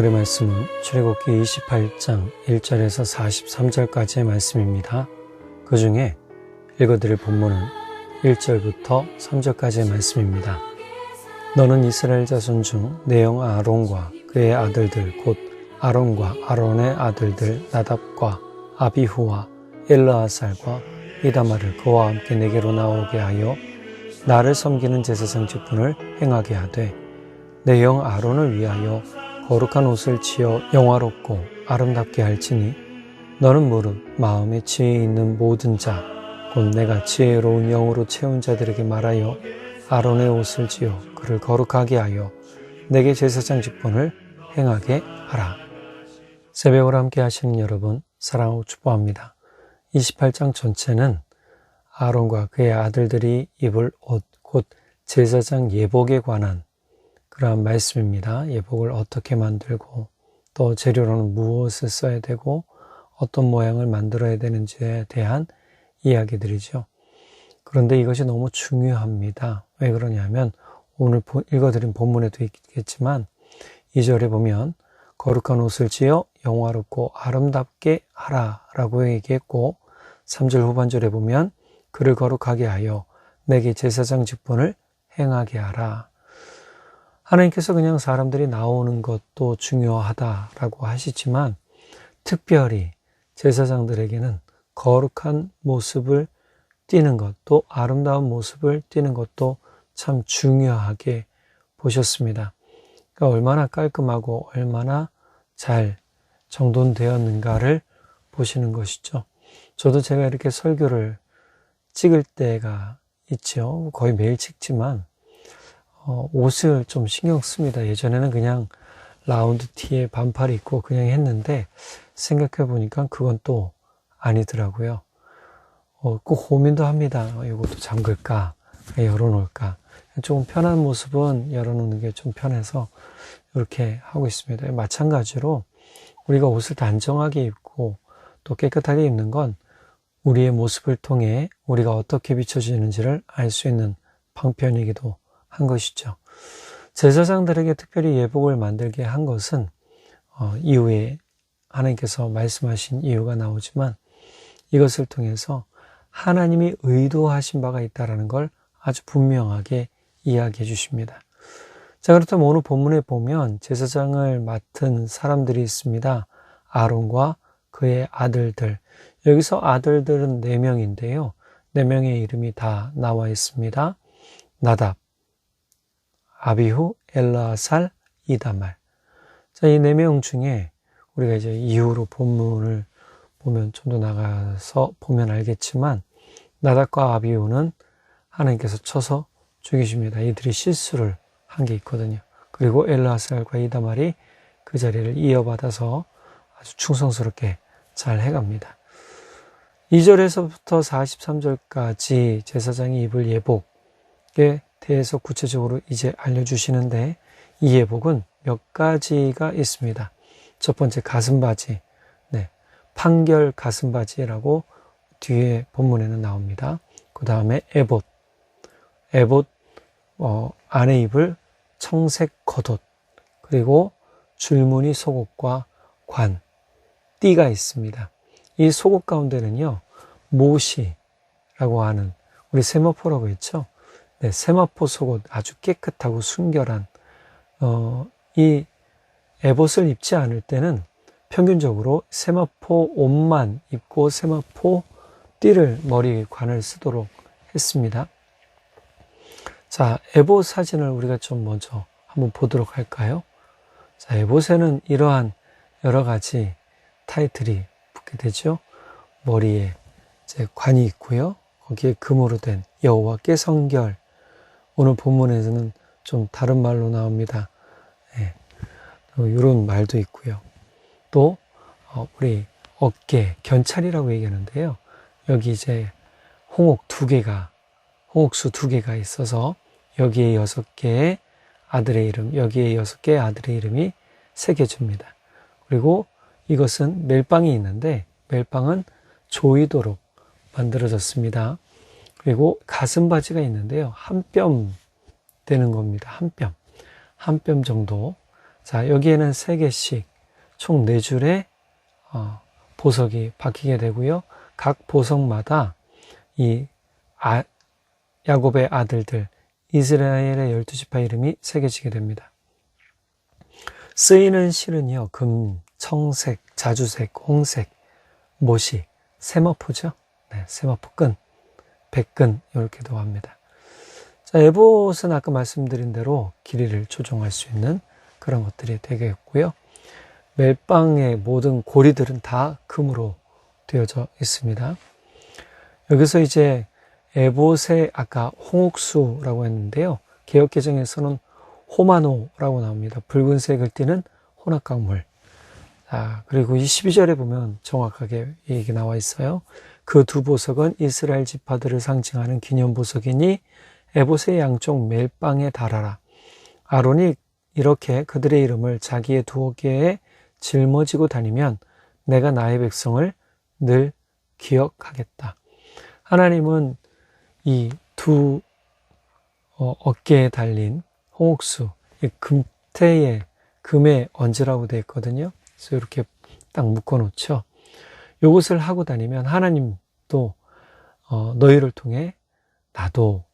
오늘의 말씀은 출애굽기 28장 1절에서 43절까지의 말씀입니다. 그 중에 읽어드릴 본문은 1절부터 3절까지의 말씀입니다. 너는 이스라엘 자손 중 내영 아론과 그의 아들들 곧 아론과 아론의 아들들 나답과 아비후와 엘르아살과 이다마를 그와 함께 내게로 나오게 하여 나를 섬기는 제사장 직분을 행하게 하되 내영 아론을 위하여 거룩한 옷을 지어 영화롭고 아름답게 할지니 너는 무릇 마음에 지혜 있는 모든 자 곧 내가 지혜로운 영으로 채운 자들에게 말하여 아론의 옷을 지어 그를 거룩하게 하여 내게 제사장 직분을 행하게 하라. 새벽을 함께 하시는 여러분 사랑하고 축복합니다. 28장 전체는 아론과 그의 아들들이 입을 옷, 곧 제사장 예복에 관한 그러한 말씀입니다. 예복을 어떻게 만들고 또 재료로는 무엇을 써야 되고 어떤 모양을 만들어야 되는지에 대한 이야기들이죠. 그런데 이것이 너무 중요합니다. 왜 그러냐면 오늘 읽어드린 본문에도 있겠지만 2절에 보면 거룩한 옷을 지어 영화롭고 아름답게 하라 라고 얘기했고 3절 후반절에 보면 그를 거룩하게 하여 내게 제사장 직분을 행하게 하라. 하나님께서 그냥 사람들이 나오는 것도 중요하다라고 하시지만 특별히 제사장들에게는 거룩한 모습을 띄는 것, 또 아름다운 모습을 띄는 것도 참 중요하게 보셨습니다. 그러니까 얼마나 깔끔하고 얼마나 잘 정돈되었는가를 보시는 것이죠. 저도 제가 이렇게 설교를 찍을 때가 있죠. 거의 매일 찍지만 어, 옷을 좀 신경 씁니다. 예전에는 그냥 라운드 티에 반팔 입고 그냥 했는데 생각해 보니까 그건 또 아니더라고요. 어, 꼭 고민도 합니다. 어, 이것도 잠글까? 열어놓을까? 조금 편한 모습은 열어놓는 게 좀 편해서 이렇게 하고 있습니다. 마찬가지로 우리가 옷을 단정하게 입고 또 깨끗하게 입는 건 우리의 모습을 통해 우리가 어떻게 비춰지는지를 알 수 있는 방편이기도 한 것이죠. 제사장들에게 특별히 예복을 만들게 한 것은 어, 이후에 하나님께서 말씀하신 이유가 나오지만 이것을 통해서 하나님이 의도하신 바가 있다라는 걸 아주 분명하게 이야기해 주십니다. 자, 그렇다면 오늘 본문에 보면 제사장을 맡은 사람들이 있습니다. 아론과 그의 아들들. 여기서 아들들은 네 명인데요. 네 명의 이름이 다 나와 있습니다. 나답, 아비후, 엘라살, 이다말. 자, 이 네 명 중에 우리가 이제 이후로 본문을 보면 좀 더 나가서 보면 알겠지만 나답과 아비후는 하나님께서 쳐서 죽이십니다. 이들이 실수를 한 게 있거든요. 그리고 엘라살과 이다말이 그 자리를 이어받아서 아주 충성스럽게 잘 해갑니다. 2절에서부터 43절까지 제사장이 입을 예복에 대해서 구체적으로 이제 알려주시는데 이 예복은 몇 가지가 있습니다. 첫 번째 가슴바지, 네, 판결 가슴바지라고 뒤에 본문에는 나옵니다. 그 다음에 에봇, 에봇 어, 안에 입을 청색 겉옷, 그리고 줄무늬 속옷과 관, 띠가 있습니다. 이 속옷 가운데는요, 모시라고 하는 우리 세마포라고 했죠. 네, 세마포 속옷 아주 깨끗하고 순결한 어, 이 에봇을 입지 않을 때는 평균적으로 세마포 옷만 입고 세마포 띠를 머리 관을 쓰도록 했습니다. 자, 에봇 사진을 우리가 좀 먼저 한번 보도록 할까요? 자, 에봇에는 이러한 여러 가지 타이틀이 붙게 되죠. 머리에 관이 있고요. 거기에 금으로 된 여호와께 성결, 오늘 본문에서는 좀 다른 말로 나옵니다. 네. 이런 말도 있고요. 또 어, 우리 어깨 견찰이라고 얘기하는데요. 여기 이제 홍옥 두 개가 홍옥수 두 개가 있어서 여기에 여섯 개의 아들의 이름, 여기에 여섯 개의 아들의 이름이 새겨집니다. 그리고 이것은 멜빵이 있는데 멜빵은 조이도록 만들어졌습니다. 그리고 가슴 바지가 있는데요. 한 뼘 되는 겁니다. 한 뼘. 한 뼘 정도 자, 여기에는 세 개씩 총 네 줄의 어, 보석이 박히게 되고요. 각 보석마다 이 아, 야곱의 아들들 이스라엘의 열두 지파 이름이 새겨지게 됩니다. 쓰이는 실은요, 금, 청색, 자주색, 홍색, 모시, 세머포죠. 네, 세머포 끈, 백끈 이렇게도 합니다. 자, 에봇은 아까 말씀드린 대로 길이를 조정할 수 있는 그런 것들이 되겠고요. 멜빵의 모든 고리들은 다 금으로 되어져 있습니다. 여기서 이제 에봇의 아까 홍옥수라고 했는데요. 개혁개정에서는 호마노라고 나옵니다. 붉은색을 띠는 혼합강물. 아, 그리고 이 12절에 보면 정확하게 얘기 나와 있어요. 그 두 보석은 이스라엘 지파들을 상징하는 기념 보석이니 에봇의 양쪽 멜빵에 달아라. 아론이 이렇게 그들의 이름을 자기의 두 어깨에 짊어지고 다니면 내가 나의 백성을 늘 기억하겠다. 하나님은 이 두 어, 어깨에 달린 홍옥수, 금태에 금에 얹으라고 되어 있거든요. 그래서 이렇게 딱 묶어 놓죠. 이것을 하고 다니면 하나님도 어, 너희를 통해 나도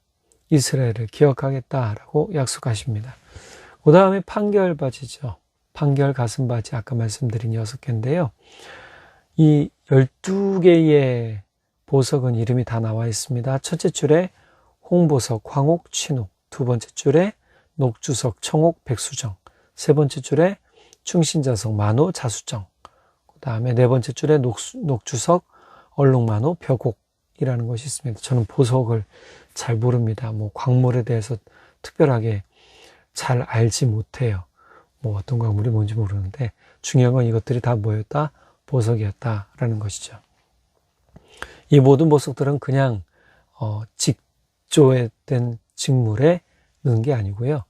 이스라엘을 기억하겠다라고 약속하십니다. 그 다음에 판결 바지죠. 판결 가슴 바지 아까 말씀드린 여섯 개인데요. 이 열두 개의 보석은 이름이 다 나와 있습니다. 첫째 줄에 홍보석, 황옥, 취녹. 두 번째 줄에 녹주석, 청옥, 백수정. 세 번째 줄에 충신자석, 만호, 자수정. 그 다음에 네 번째 줄에 녹수, 녹주석, 얼룩만호, 벽옥이라는 것이 있습니다. 저는 보석을 잘 모릅니다. 뭐 광물에 대해서 특별하게 잘 알지 못해요. 뭐 어떤 광물이 뭔지 모르는데 중요한 건 이것들이 다 뭐였다? 보석이었다라는 것이죠. 이 모든 보석들은 그냥 어, 직조된 직물에 넣은 게 아니고요.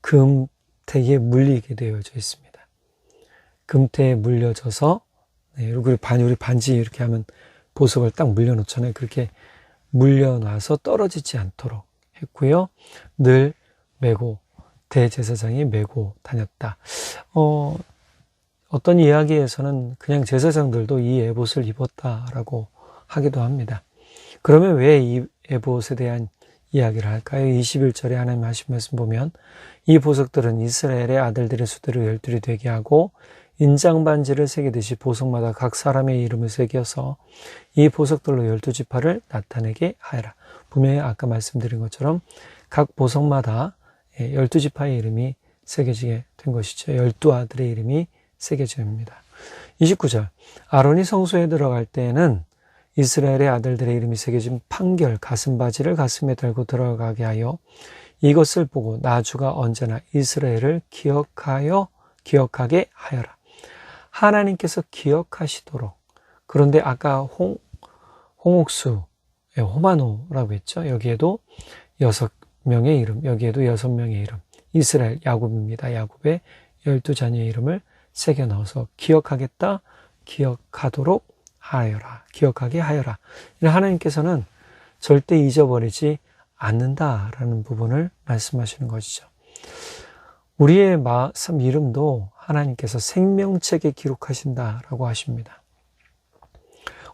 금태에 물리게 되어져 있습니다. 금태에 물려져서 네, 그리고 반 우리 반지 이렇게 하면 보석을 딱 물려놓잖아요. 그렇게 물려놔서 떨어지지 않도록 했고요. 늘 메고 대제사장이 메고 다녔다. 어, 어떤 이야기에서는 그냥 제사장들도 이 에봇을 입었다라고 하기도 합니다. 그러면 왜 이 에봇에 대한 이야기를 할까요? 21절에 하나님 하신 말씀 보면 이 보석들은 이스라엘의 아들들의 수대로 열둘이 되게 하고 인장 반지를 새기듯이 보석마다 각 사람의 이름을 새겨서 이 보석들로 열두 지파를 나타내게 하여라. 분명히 아까 말씀드린 것처럼 각 보석마다 예, 열두 지파의 이름이 새겨지게 된 것이죠. 열두 아들의 이름이 새겨집니다. 29절 아론이 성소에 들어갈 때에는 이스라엘의 아들들의 이름이 새겨진 판결 가슴바지를 가슴에 달고 들어가게 하여 이것을 보고 나주가 언제나 이스라엘을 기억하여 기억하게 하여라. 하나님께서 기억하시도록 그런데 아까 홍, 홍옥수, 예, 호마노라고 했죠. 여기에도 여섯 명의 이름, 여기에도 여섯 명의 이름. 이스라엘, 야곱입니다. 야곱의 열두 자녀의 이름을 새겨 넣어서 기억하겠다, 기억하도록 하여라. 기억하게 하여라. 하나님께서는 절대 잊어버리지 않는다라는 부분을 말씀하시는 것이죠. 우리의 마음 이름도 하나님께서 생명책에 기록하신다라고 하십니다.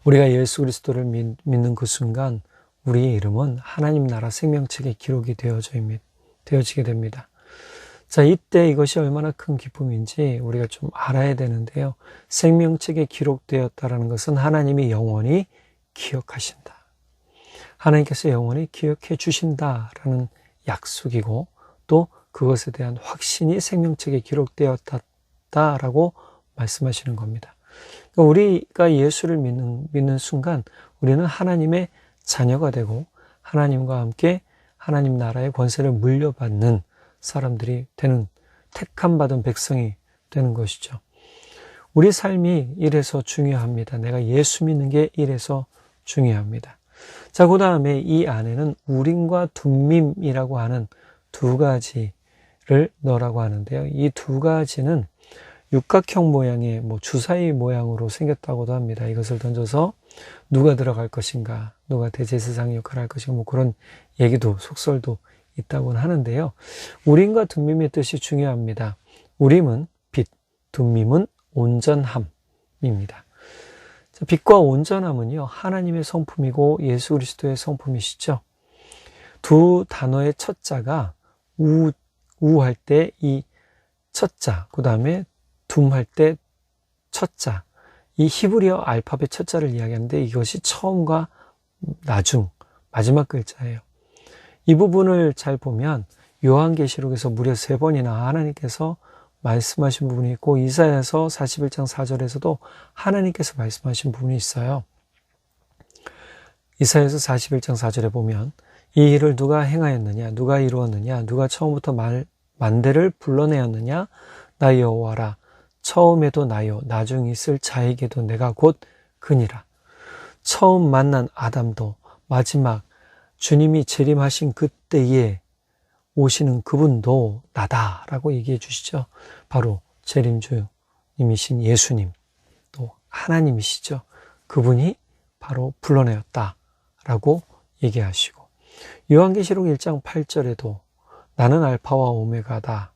우리가 예수 그리스도를 믿는 그 순간 우리의 이름은 하나님 나라 생명책에 기록이 되어져 되어지게 됩니다. 자, 이때 이것이 얼마나 큰 기쁨인지 우리가 좀 알아야 되는데요. 생명책에 기록되었다라는 것은 하나님이 영원히 기억하신다. 하나님께서 영원히 기억해 주신다라는 약속이고 또 그것에 대한 확신이 생명책에 기록되었다라고 말씀하시는 겁니다. 그러니까 우리가 예수를 믿는, 믿는 순간 우리는 하나님의 자녀가 되고 하나님과 함께 하나님 나라의 권세를 물려받는 사람들이 되는 택함 받은 백성이 되는 것이죠. 우리 삶이 이래서 중요합니다. 내가 예수 믿는 게 이래서 중요합니다. 자, 그 다음에 이 안에는 우림과 둠밈이라고 하는 두 가지 를 넣으라고 하는데요. 이 두 가지는 육각형 모양의 뭐 주사위 모양으로 생겼다고도 합니다. 이것을 던져서 누가 들어갈 것인가, 누가 대제사장 역할을 할 것인가, 뭐 그런 얘기도 속설도 있다고는 하는데요. 우림과 둠밈의 뜻이 중요합니다. 우림은 빛, 둠밈은 온전함입니다. 빛과 온전함은요, 하나님의 성품이고 예수 그리스도의 성품이시죠. 두 단어의 첫 자가 우, 우 할 때 이 첫자, 그 다음에 둠 할 때 첫자, 이 히브리어 알파벳 첫자를 이야기하는데 이것이 처음과 나중, 마지막 글자예요. 이 부분을 잘 보면 요한계시록에서 무려 세 번이나 하나님께서 말씀하신 부분이 있고 이사야서 41장 4절에서도 하나님께서 말씀하신 부분이 있어요. 이사야서 41장 4절에 보면 이 일을 누가 행하였느냐 누가 이루었느냐 누가 처음부터 말, 만대를 불러내었느냐 나 여호와라 처음에도 나요 나중 있을 자에게도 내가 곧 그니라 처음 만난 아담도 마지막 주님이 재림하신 그때에 오시는 그분도 나다라고 얘기해 주시죠. 바로 재림주님이신 예수님, 또 하나님이시죠. 그분이 바로 불러내었다라고 얘기하시고 요한계시록 1장 8절에도 나는 알파와 오메가다.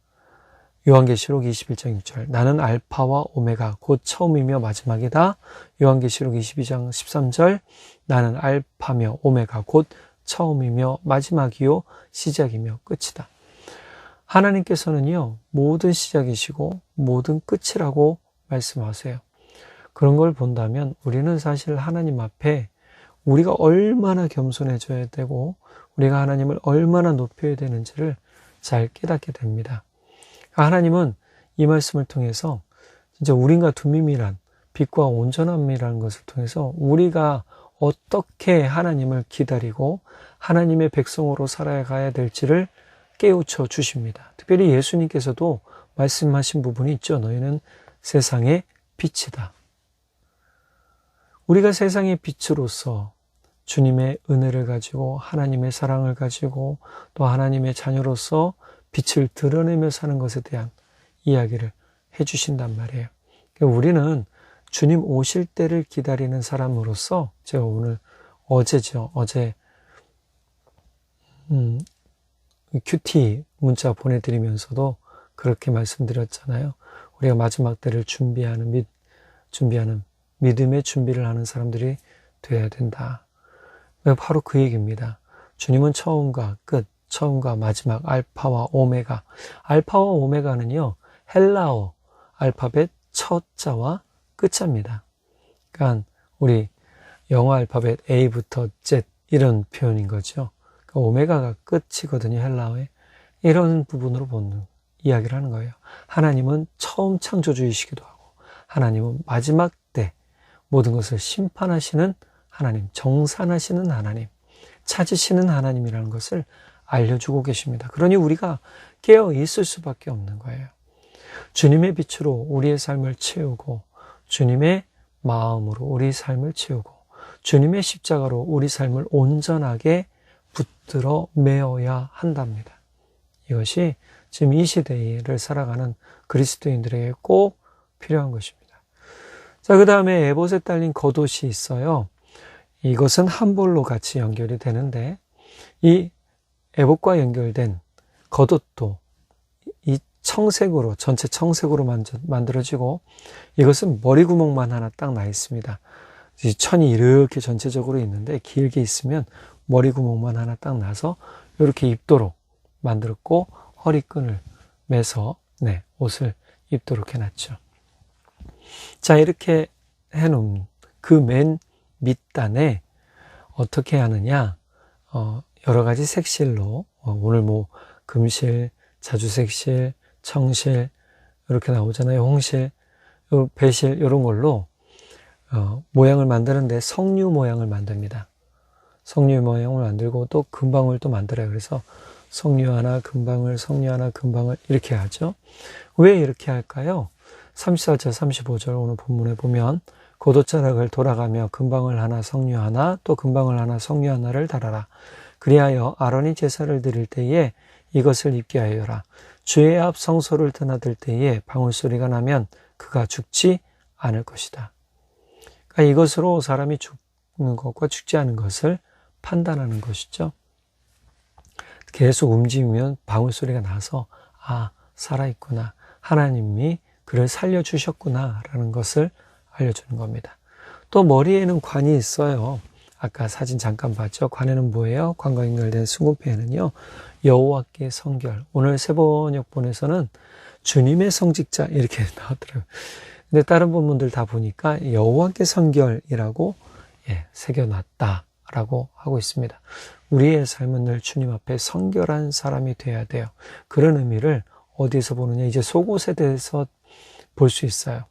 요한계시록 21장 6절 나는 알파와 오메가 곧 처음이며 마지막이다. 요한계시록 22장 13절 나는 알파며 오메가 곧 처음이며 마지막이요 시작이며 끝이다. 하나님께서는요 모든 시작이시고 모든 끝이라고 말씀하세요. 그런 걸 본다면 우리는 사실 하나님 앞에 우리가 얼마나 겸손해져야 되고 우리가 하나님을 얼마나 높여야 되는지를 잘 깨닫게 됩니다. 하나님은 이 말씀을 통해서 진짜 우린과 두밈이란 빛과 온전함이라는 것을 통해서 우리가 어떻게 하나님을 기다리고 하나님의 백성으로 살아가야 될지를 깨우쳐 주십니다. 특별히 예수님께서도 말씀하신 부분이 있죠. 너희는 세상의 빛이다. 우리가 세상의 빛으로서 주님의 은혜를 가지고 하나님의 사랑을 가지고 또 하나님의 자녀로서 빛을 드러내며 사는 것에 대한 이야기를 해주신단 말이에요. 그러니까 우리는 주님 오실 때를 기다리는 사람으로서 제가 오늘 어제죠. 어제 음, 큐티 문자 보내드리면서도 그렇게 말씀드렸잖아요. 우리가 마지막 때를 준비하는 믿, 준비하는 믿음의 준비를 하는 사람들이 되어야 된다. 바로 그 얘기입니다. 주님은 처음과 끝, 처음과 마지막, 알파와 오메가. 알파와 오메가는요, 헬라어 알파벳 첫 자와 끝자입니다. 그러니까 우리 영어 알파벳 A부터 Z 이런 표현인 거죠. 그러니까 오메가가 끝이거든요. 헬라어에. 이런 부분으로 보는 이야기를 하는 거예요. 하나님은 처음 창조주이시기도 하고 하나님은 마지막 때 모든 것을 심판하시는 하나님, 정산하시는 하나님, 찾으시는 하나님이라는 것을 알려주고 계십니다. 그러니 우리가 깨어 있을 수밖에 없는 거예요. 주님의 빛으로 우리의 삶을 채우고 주님의 마음으로 우리 삶을 채우고 주님의 십자가로 우리 삶을 온전하게 붙들어 메어야 한답니다. 이것이 지금 이 시대를 살아가는 그리스도인들에게 꼭 필요한 것입니다. 자, 그 다음에 에봇에 딸린 겉옷이 있어요. 이것은 한볼로 같이 연결이 되는데, 이 에봇과 연결된 겉옷도 청색으로 전체 청색으로 만들어지고 이것은 머리 구멍만 하나 딱 나 있습니다. 천이 이렇게 전체적으로 있는데 길게 있으면 머리 구멍만 하나 딱 나서 이렇게 입도록 만들었고 허리끈을 매서 네, 옷을 입도록 해놨죠. 자 이렇게 해놓은 그 맨 밑단에 어떻게 하느냐 어, 여러 가지 색실로 어, 오늘 뭐 금실, 자주색실, 청실 이렇게 나오잖아요. 홍실, 배실 이런 걸로 어, 모양을 만드는데 석류 모양을 만듭니다. 석류 모양을 만들고 또 금방울 도 만들어요. 그래서 석류 하나, 금방울, 석류 하나, 금방울 이렇게 하죠. 왜 이렇게 할까요? 34절, 35절 오늘 본문에 보면 고도자락을 돌아가며 금방울 하나, 석류 하나, 또 금방울 하나, 석류 하나를 달아라. 그리하여 아론이 제사를 드릴 때에 이것을 입게 하여라. 주의 앞 성소를 드나들 때에 방울 소리가 나면 그가 죽지 않을 것이다. 그러니까 이것으로 사람이 죽는 것과 죽지 않은 것을 판단하는 것이죠. 계속 움직이면 방울 소리가 나서 아 살아 있구나, 하나님이 그를 살려 주셨구나라는 것을 알려주는 겁니다. 또 머리에는 관이 있어요. 아까 사진 잠깐 봤죠. 관에는 뭐예요? 관과 연결된 수고패에는요. 여호와께 성결. 오늘 세번역본에서는 주님의 성직자 이렇게 나왔더라고요. 근데 다른 본문들 다 보니까 여호와께 성결이라고 예, 새겨놨다라고 하고 있습니다. 우리의 삶은 늘 주님 앞에 성결한 사람이 돼야 돼요. 그런 의미를 어디에서 보느냐? 이제 속옷에 대해서 볼 수 있어요.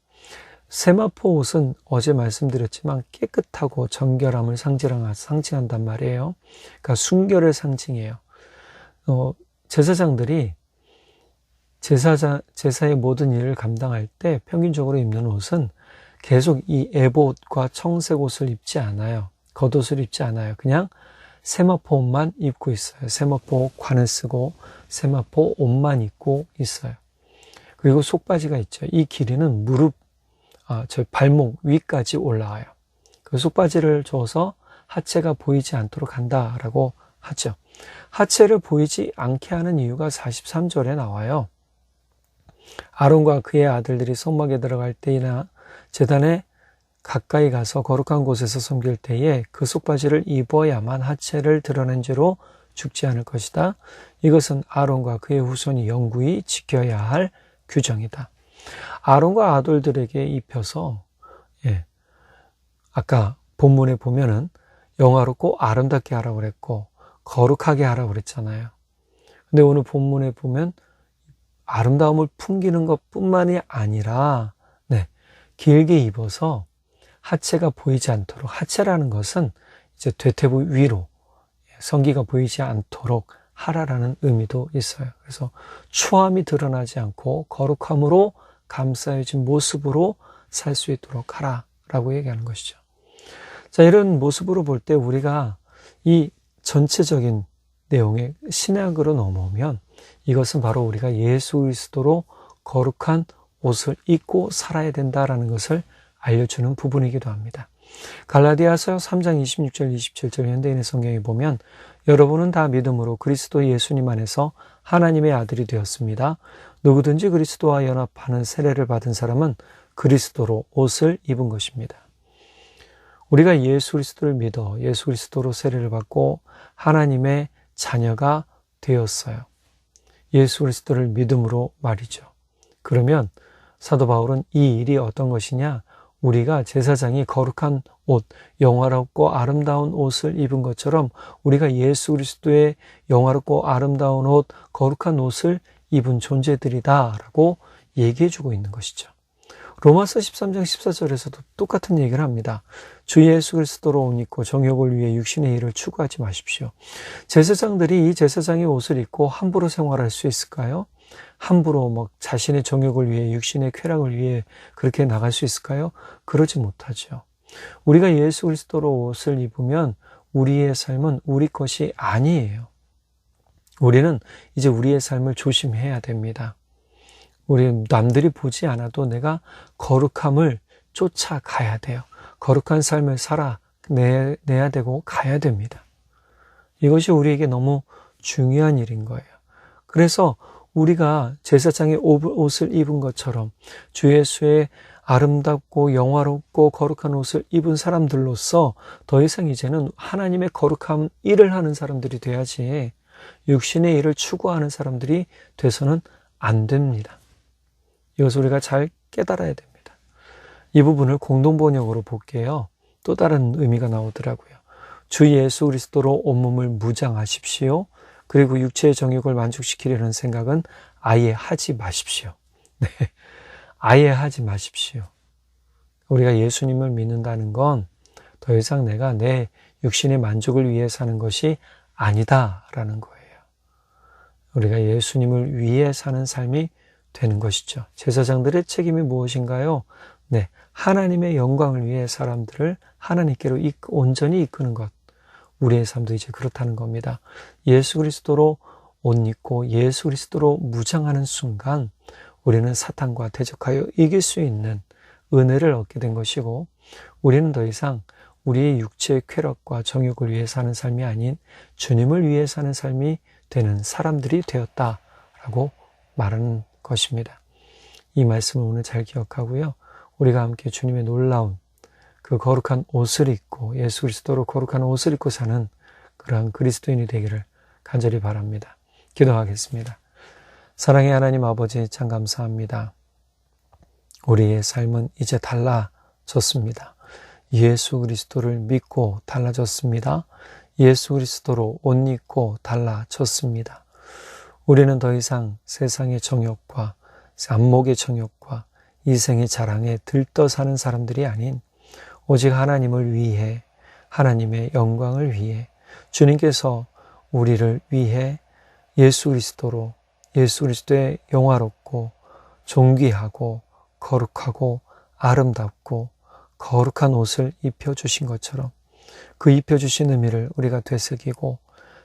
세마포 옷은 어제 말씀드렸지만 깨끗하고 정결함을 상징한단 말이에요. 그러니까 순결을 상징해요. 어, 제사장들이 제사자, 제사의 모든 일을 감당할 때 평균적으로 입는 옷은 계속 이 에봇과 청색 옷을 입지 않아요. 겉옷을 입지 않아요. 그냥 세마포 옷만 입고 있어요. 세마포 관을 쓰고 세마포 옷만 입고 있어요. 그리고 속바지가 있죠. 이 길이는 무릎, 아, 저 발목 위까지 올라와요. 그 속바지를 줘서 하체가 보이지 않도록 한다라고 하죠. 하체를 보이지 않게 하는 이유가 43절에 나와요. 아론과 그의 아들들이 성막에 들어갈 때나 재단에 가까이 가서 거룩한 곳에서 섬길 때에 그 속바지를 입어야만 하체를 드러낸 죄로 죽지 않을 것이다. 이것은 아론과 그의 후손이 영구히 지켜야 할 규정이다. 아론과 아들들에게 입혀서 예, 아까 본문에 보면은 영화롭고 아름답게 하라고 그랬고 거룩하게 하라고 그랬잖아요. 근데 오늘 본문에 보면 아름다움을 풍기는 것 뿐만이 아니라, 네, 길게 입어서 하체가 보이지 않도록, 하체라는 것은 이제 되태부 위로 성기가 보이지 않도록 하라라는 의미도 있어요. 그래서 추함이 드러나지 않고 거룩함으로 감싸여진 모습으로 살 수 있도록 하라 라고 얘기하는 것이죠. 자, 이런 모습으로 볼 때 우리가 이 전체적인 내용의 신약으로 넘어오면 이것은 바로 우리가 예수 그리스도로 거룩한 옷을 입고 살아야 된다라는 것을 알려주는 부분이기도 합니다. 갈라디아서 3장 26절 27절 현대인의 성경에 보면 여러분은 다 믿음으로 그리스도 예수님 안에서 하나님의 아들이 되었습니다. 누구든지 그리스도와 연합하는 세례를 받은 사람은 그리스도로 옷을 입은 것입니다. 우리가 예수 그리스도를 믿어 예수 그리스도로 세례를 받고 하나님의 자녀가 되었어요. 예수 그리스도를 믿음으로 말이죠. 그러면 사도 바울은 이 일이 어떤 것이냐? 우리가 제사장이 거룩한 옷, 영화롭고 아름다운 옷을 입은 것처럼 우리가 예수 그리스도의 영화롭고 아름다운 옷, 거룩한 옷을 입은 존재들이다라고 얘기해 주고 있는 것이죠. 로마서 13장 14절에서도 똑같은 얘기를 합니다. 주 예수 그리스도로 옷 입고 정욕을 위해 육신의 일을 추구하지 마십시오. 제사장들이 이 제사장의 옷을 입고 함부로 생활할 수 있을까요? 함부로 막 자신의 정욕을 위해 육신의 쾌락을 위해 그렇게 나갈 수 있을까요? 그러지 못하죠. 우리가 예수 그리스도로 옷을 입으면 우리의 삶은 우리 것이 아니에요. 우리는 이제 우리의 삶을 조심해야 됩니다. 우리 남들이 보지 않아도 내가 거룩함을 쫓아가야 돼요. 거룩한 삶을 살아 내, 내야 되고 가야 됩니다. 이것이 우리에게 너무 중요한 일인 거예요. 그래서 우리가 제사장의 옷을 입은 것처럼 주 예수의 아름답고 영화롭고 거룩한 옷을 입은 사람들로서 더 이상 이제는 하나님의 거룩한 일을 하는 사람들이 돼야지 육신의 일을 추구하는 사람들이 돼서는 안 됩니다. 이것을 우리가 잘 깨달아야 됩니다. 이 부분을 공동번역으로 볼게요. 또 다른 의미가 나오더라고요. 주 예수 그리스도로 온몸을 무장하십시오. 그리고 육체의 정욕을 만족시키려는 생각은 아예 하지 마십시오. 네. 아예 하지 마십시오. 우리가 예수님을 믿는다는 건 더 이상 내가 내 육신의 만족을 위해 사는 것이 아니다라는 거예요. 우리가 예수님을 위해 사는 삶이 되는 것이죠. 제사장들의 책임이 무엇인가요? 네. 하나님의 영광을 위해 사람들을 하나님께로 온전히 이끄는 것. 우리의 삶도 이제 그렇다는 겁니다. 예수 그리스도로 옷 입고 예수 그리스도로 무장하는 순간 우리는 사탄과 대적하여 이길 수 있는 은혜를 얻게 된 것이고 우리는 더 이상 우리의 육체의 쾌락과 정욕을 위해 사는 삶이 아닌 주님을 위해 사는 삶이 되는 사람들이 되었다라고 말하는 것입니다. 이 말씀을 오늘 잘 기억하고요. 우리가 함께 주님의 놀라운 그 거룩한 옷을 입고 예수 그리스도로 거룩한 옷을 입고 사는 그러한 그리스도인이 되기를 간절히 바랍니다. 기도하겠습니다. 사랑의 하나님 아버지 참 감사합니다. 우리의 삶은 이제 달라졌습니다. 예수 그리스도를 믿고 달라졌습니다. 예수 그리스도로 옷 입고 달라졌습니다. 우리는 더 이상 세상의 정욕과 안목의 정욕과 이생의 자랑에 들떠 사는 사람들이 아닌 오직 하나님을 위해 하나님의 영광을 위해 주님께서 우리를 위해 예수 그리스도로 예수 그리스도의 영화롭고 존귀하고 거룩하고 아름답고 거룩한 옷을 입혀 주신 것처럼 그 입혀 주신 의미를 우리가 되새기고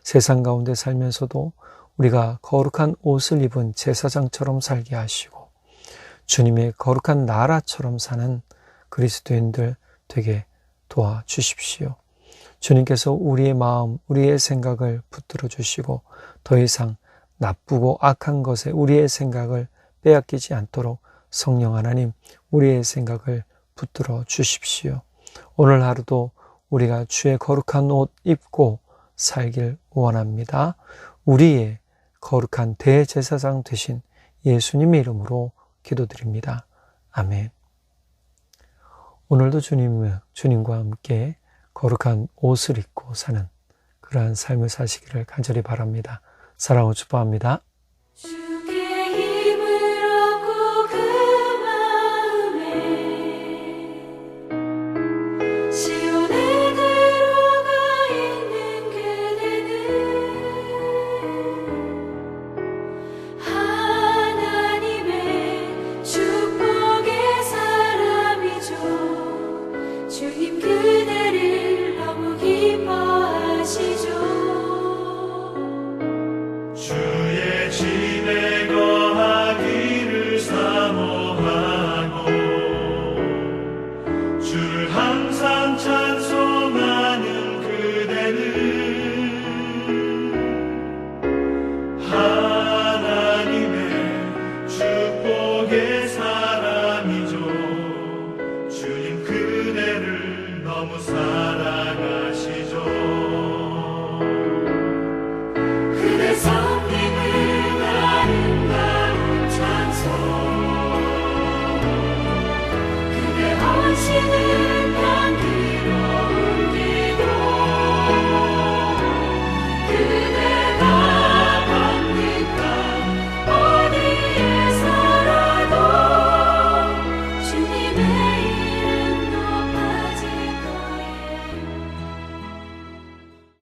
세상 가운데 살면서도 우리가 거룩한 옷을 입은 제사장처럼 살게 하시고 주님의 거룩한 나라처럼 사는 그리스도인들 되게 도와 주십시오. 주님께서 우리의 마음, 우리의 생각을 붙들어 주시고 더 이상 나쁘고 악한 것에 우리의 생각을 빼앗기지 않도록 성령 하나님, 우리의 생각을 붙들어 주십시오. 오늘 하루도 우리가 주의 거룩한 옷 입고 살길 원합니다. 우리의 거룩한 대제사장 되신 예수님의 이름으로 기도드립니다. 아멘. 오늘도 주님, 주님과 함께 거룩한 옷을 입고 사는 그러한 삶을 사시기를 간절히 바랍니다. 사랑을 축복합니다.